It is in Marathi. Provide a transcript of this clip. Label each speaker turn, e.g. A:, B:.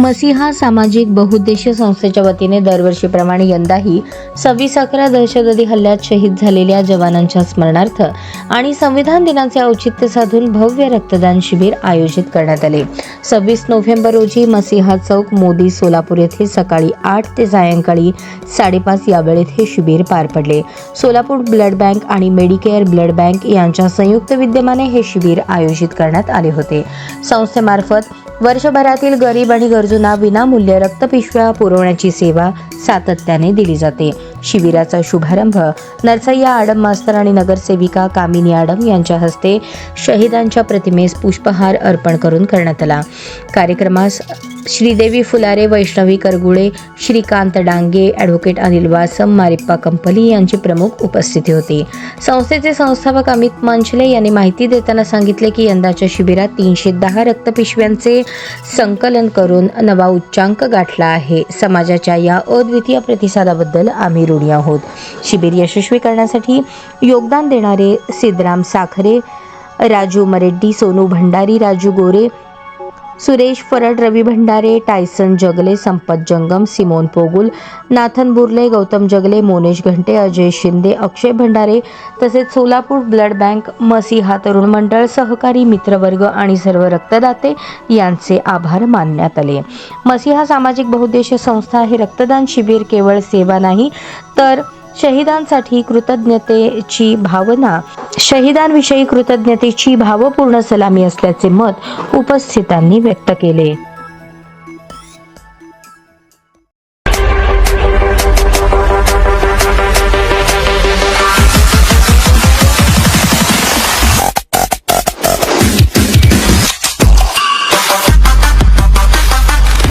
A: मसिहा सामाजिक बहुउद्देशीय संस्थेच्या वतीने दरवर्षीप्रमाणे यंदाही सव्वीस अकरा दहशतवादी हल्ल्यात शहीद झालेल्या जवानांच्या स्मरणार्थ आणि संविधान दिनाचे औचित्य साधून भव्य रक्तदान शिबिर आयोजित करण्यात आले. सव्वीस नोव्हेंबर रोजी मसिहा चौक मोदी सोलापूर येथे सकाळी आठ ते सायंकाळी साडेपाच या वेळेत हे शिबिर पार पडले. सोलापूर ब्लड बँक आणि मेडिकेअर ब्लड बँक यांच्या संयुक्त विद्यमाने हे शिबिर आयोजित करण्यात आले होते. संस्थेमार्फत वर्षभरातील गरीब आणि गरजूंना विनामूल्य रक्तपिशव्या पुरवण्याची सेवा सातत्याने दिली जाते. शिबिराचा शुभारंभ नरसय्या आडम मास्तर आणि नगरसेविका कामिनी आडम यांच्या हस्ते शहीदांच्या प्रतिमेस पुष्पहार अर्पण करून करण्यात आला. कार्यक्रमास श्रीदेवी फुलारे वैष्णवी करगुळे श्रीकांत डांगे ॲडव्होकेट अनिल वासम मारिप्पा कंपली यांची प्रमुख उपस्थिती होती. संस्थेचे संस्थापक अमित मांचले यांनी माहिती देताना सांगितले की यंदाच्या शिबिरात तीनशे दहा रक्तपिशव्यांचे संकलन करून नवा उच्चांक गाठला आहे. समाजाच्या या अद्वितीय प्रतिसादाबद्दल आम्ही ऋणी आहोत. शिबिर यशस्वी करण्यासाठी योगदान देणारे Siddharam Sakhare Raju Mareddy Sonu Bhandari Raju Gore Suresh Farad Ravi Bhandare Tyson Jagle Sampat Jangam Simon Pogul Nathan Burle Gautam Jagle Monesh Ghante Ajay Shinde अक्षय भंडारे तसेच सोलापूर ब्लड बँक मसीहा तरुण मंडळ सहकारी मित्रवर्ग आणि सर्व रक्तदाते यांचे आभार मानण्यात आले. मसीहा सामाजिक बहुद्देशीय संस्था हे रक्तदान शिबिर केवळ सेवा नाही तर शहीदांसाठी कृतज्ञतेची भावना शहीदांविषयी कृतज्ञतेची भावपूर्ण सलामी असल्याचे मत उपस्थितांनी व्यक्त केले.